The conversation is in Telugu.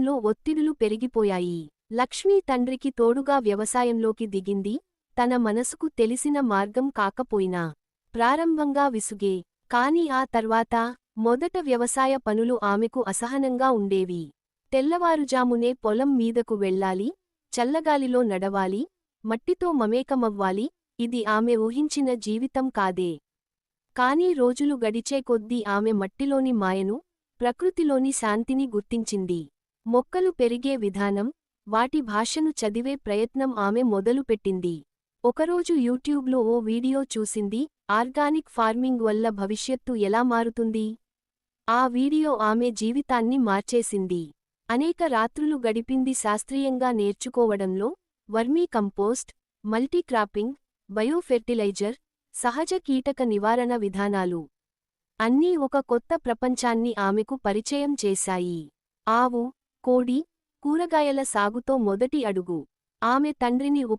కుటుంబంలో ఒత్తిడులు పెరిగిపోయాయి. లక్ష్మీ తండ్రికి తోడుగా వ్యవసాయంలోకి దిగింది. తన మనసుకు తెలిసిన మార్గం కాకపోయినా ప్రారంభంగా విసుగే. కాని ఆ తర్వాత మొదట వ్యవసాయ పనులు ఆమెకు అసహనంగా ఉండేవి. తెల్లవారుజామునే పొలం మీదకు వెళ్ళాలి. చల్లగాలిలో నడవాలి. మట్టితో మమేకమవ్వాలి. ఇది ఆమె ఊహించిన జీవితం కాదే. కాని రోజులు గడిచే కొద్దీ ఆమె మట్టిలోని మాయను ప్రకృతిలోని శాంతిని గుర్తించింది. మొక్కలు పెరిగే విధానం వాటి భాషను చదివే ప్రయత్నం ఆమె మొదలుపెట్టింది ఒకరోజు యూట్యూబ్లో ఓ వీడియో చూసింది ఆర్గానిక్ ఫార్మింగ్ వల్ల భవిష్యత్తు ఎలా మారుతుంది? ఆ వీడియో ఆమె జీవితాన్ని మార్చేసింది. అనేక రాత్రులు గడిపింది శాస్త్రీయంగా నేర్చుకోవడంలో వర్మీ కంపోస్ట్ మల్టీక్రాపింగ్ బయోఫెర్టిలైజర్ సహజ కీటక నివారణ విధానాలు అన్నీ ఒక కొత్త ప్రపంచాన్ని ఆమెకు పరిచయం చేశాయి. ఆవు కోడి కూరగాయల సాగుతో మొదటి అడుగు. ఆమె తండ్రిని